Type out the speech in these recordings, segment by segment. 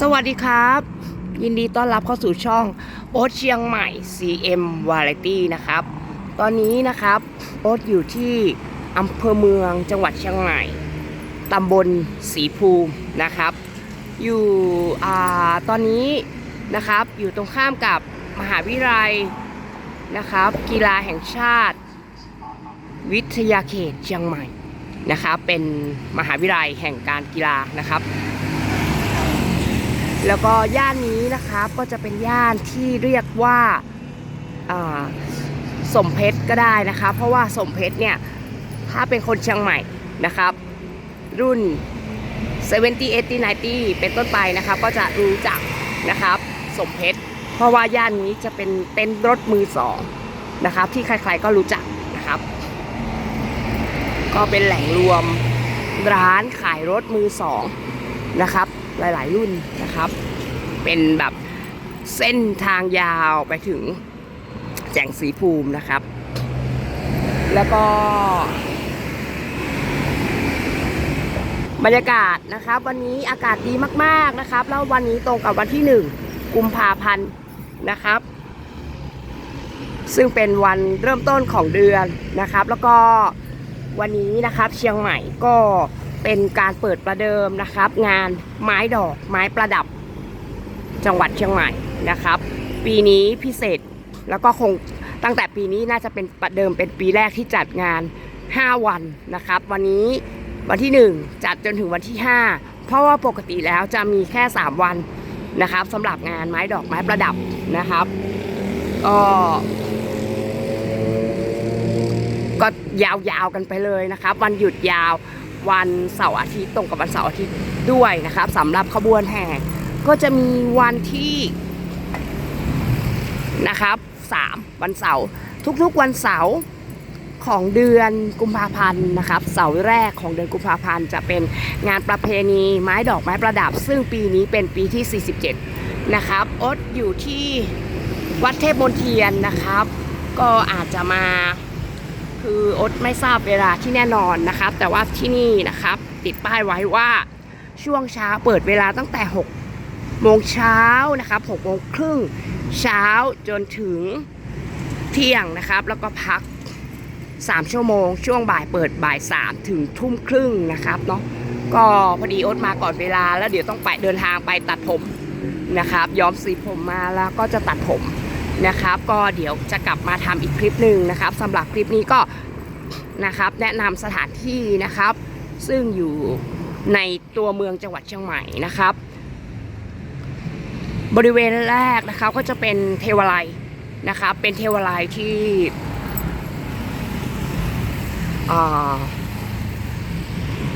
สวัสดีครับ ยินดีต้อนรับเข้าสู่ช่องโอ๊ตเชียงใหม่ CM Variety นะครับ ตอนนี้นะครับ โอ๊ตอยู่ที่อำเภอเมืองจังหวัดเชียงใหม่ตำบลสีภูมินะครับ อยู่อ่าตอนนี้นะครับอยู่ตรงข้ามกับมหาวิทยาลัยนะครับ กีฬาแห่งชาติ วิทยาเขตเชียงใหม่นะครับ เป็นมหาวิทยาลัยแห่งการกีฬานะครับ แล้วก็ย่านนี้นะครับก็จะเป็นย่านที่เรียกว่าาสมเพชรก็ได้นะคะ เพราะว่าสมเพชรเนี่ยถ้าเป็นคนเชียงใหม่นะครับ รุ่น 70 80 90 เป็นต้นไปนะครับก็จะรู้จักนะครับสมเพชรเพราะว่าย่านนี้จะเป็นเต็นท์รถมือสองนะครับที่ใครๆก็รู้จักนะครับ ก็เป็นแหล่งรวมร้านขายรถมือสองนะครับ หลาย ๆ รุ่นนะครับ เป็นแบบเส้นทางยาวไปถึงแจ่งสีภูมินะครับ แล้วก็ บรรยากาศนะครับ วันนี้อากาศดีมาก ๆ นะครับ แล้ววันนี้ตรงกับวันที่1กุมภาพันธ์นะครับ ซึ่งเป็นวันเริ่มต้นของเดือนนะครับ แล้วก็วันนี้นะครับเชียงใหม่ก็ เป็นการเปิดประเดิมนะครับ งานไม้ดอกไม้ประดับจังหวัดเชียงใหม่นะครับ ปีนี้พิเศษแล้วก็คงตั้งแต่ปีนี้น่าจะเป็นประเดิมเป็นปีแรกที่จัดงาน 5 วันนะครับ วันนี้วันที่ 1 จัดจนถึงวันที่ 5 เพราะว่าปกติแล้วจะมีแค่ 3 วันนะครับสำหรับงานไม้ดอกไม้ประดับนะครับก็ก็ยาวๆกันไปเลยนะครับ วันหยุดยาว วันเสาร์อาทิตย์ตรงกับวันเสาร์อาทิตย์ด้วยนะครับสำหรับขบวนแห่ก็จะมีวันที่นะครับ3วันเสาร์ทุกๆวันเสาร์ของเดือนกุมภาพันธ์นะครับ เสาร์แรกของเดือนกุมภาพันธ์จะเป็นงานประเพณีไม้ดอกไม้ประดับ ซึ่งปีนี้เป็นปีที่ 47 นะครับอดอยู่ที่วัดเทพมนเทียนนะครับ ก็อาจจะมา คืออดไม่ทราบเวลาที่แน่นอนนะครับ แต่ว่าที่นี่นะครับ ติดป้ายไว้ว่าช่วงเช้าเปิดเวลาตั้งแต่ 6 โมงเช้านะครับ6โมงครึ่งเช้าจนถึงเที่ยงนะครับ แล้วก็พัก 3 ชั่วโมง ช่วงบ่ายเปิดบ่าย 3 ถึงทุ่มครึ่งนะครับเนาะก็พอดีอ๊ตมาก่อนเวลาแล้วเดี๋ยวต้องไปเดินทางไปตัดผมนะครับ ย้อมสีผมมาแล้วก็จะตัดผม นะครับก็เดี๋ยวจะกลับมาทำอีกคลิปหนึ่งนะครับสำหรับคลิปนี้ก็นะครับแนะนำสถานที่นะครับ ซึ่งอยู่ในตัวเมืองจังหวัดเชียงใหม่นะครับ บริเวณแรกนะครับก็จะเป็นเทวาลัยนะครับเป็นเทวาลัยที่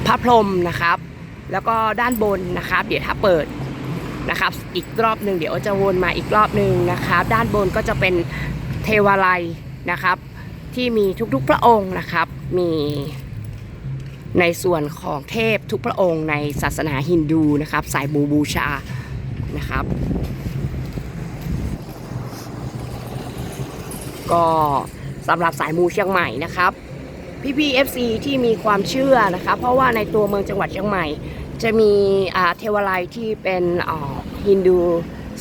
พระพรหมนะครับ แล้วก็ด้านบนนะครับ เดี๋ยวถ้าเปิด นะครับ อีกรอบหนึ่งเดี๋ยวจะวนมาอีกรอบหนึ่งนะครับ ด้านบนก็จะเป็นเทวาลัยนะครับ ที่มีทุกๆพระองค์นะครับ มีในส่วนของเทพทุกพระองค์ในศาสนาฮินดูนะครับ สายบูบูชานะครับ ก็สำหรับสายมูเชียงใหม่นะครับพี่พีเอฟซีที่มีความเชื่อนะคะเพราะว่าในตัวเมืองจังหวัดเชียงใหม่ จะมีเทวาลัยที่เป็นฮินดู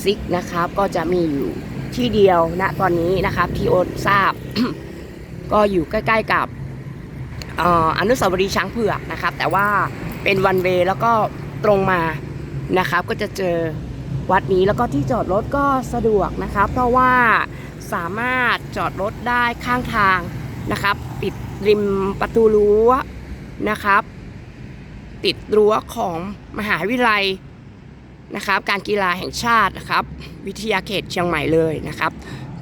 ซิกนะครับ ก็จะมีอยู่ที่เดียวณตอนนี้นะครับที่โอตทราบ ก็อยู่ใกล้ๆกับออนุสาวรีย์ช้างเผือกนะครับ แต่ว่าเป็นวันเวแล้วก็ตรงมานะครับ ก็จะเจอวัดนี้แล้วก็ที่จอดรถก็สะดวกนะครับ เพราะว่าสามารถจอดรถได้ข้างทางนะครับ ปิดริมประตูรั้วนะครับ ติดรั้วของมหาวิทยาลัยนะครับ การกีฬาแห่งชาตินะครับ วิทยาเขตเชียงใหม่เลยนะครับ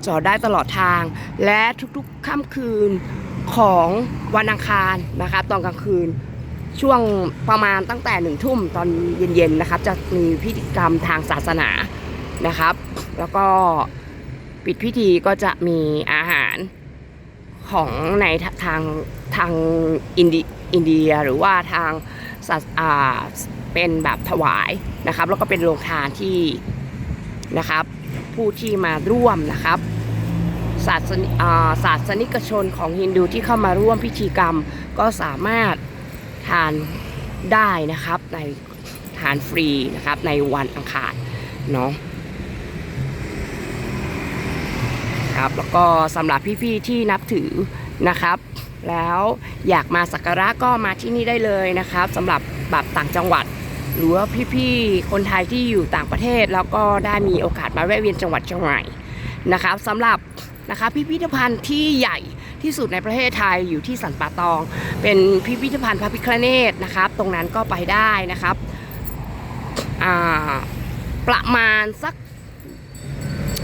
จอดได้ตลอดทางและทุกๆค่ำคืนของวันอังคารนะครับ ตอนกลางคืนช่วงประมาณตั้งแต่หนึ่งทุ่มตอนเย็นๆนะครับ จะมีพิธีกรรมทางศาสนานะครับ แล้วก็ปิดพิธีก็จะมีอาหารของในทางทางอินเดีย อินเดียหรือว่าทางสอ่าเป็นแบบถวายนะครับแล้วก็เป็นโรงทานที่นะครับผู้ที่มาร่วมนะครับศาสนาศาสนิกชนของฮินดูที่เข้ามาร่วมพิธีกรรมก็สามารถทานได้นะครับในทานฟรีนะครับในวันอังคารเนาะครับแล้วก็สำหรับพี่ๆที่นับถือนะครับ แล้วอยากมาสักการะก็มาที่นี่ได้เลยนะครับสำหรับแบบต่างจังหวัด หรือว่าพี่ๆคนไทยที่อยู่ต่างประเทศ แล้วก็ได้มีโอกาสมาแวะเวียนจังหวัดเชียงใหม่นะครับสำหรับนะคะพิพิธภัณฑ์ที่ใหญ่ที่สุดในประเทศไทยอยู่ที่สันป่าตอง เป็นพิพิธภัณฑ์พระพิฆเนศนะครับ ตรงนั้นก็ไปได้นะครับประมาณสัก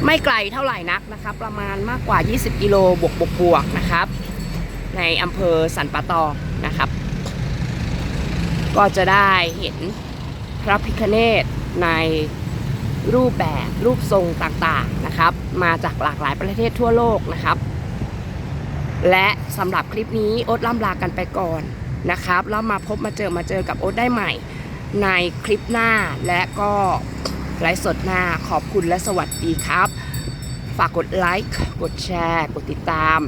ไม่ไกลเท่าไหร่นักนะครับ ประมาณมากกว่า 20 กิโลบวกบวกบวกนะครับ ในอำเภอสันป่าตองนะครับ ก็จะได้เห็นพระพิฆเนศในรูปแบบรูปทรงต่างๆนะครับ มาจากหลากหลายประเทศทั่วโลกนะครับ และสำหรับคลิปนี้โอ๊ตล่ำลากันไปก่อนนะครับแล้วมาพบมาเจอมาเจอกับโอ๊ตได้ใหม่ ในคลิปหน้าและก็ไลฟ์สดหน้าขอบคุณและสวัสดีครับ ฝากกดไลค์กดแชร์ กดติดตาม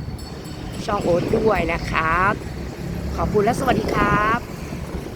ช่องโอ๊ตด้วยนะครับ ขอบคุณและสวัสดีครับ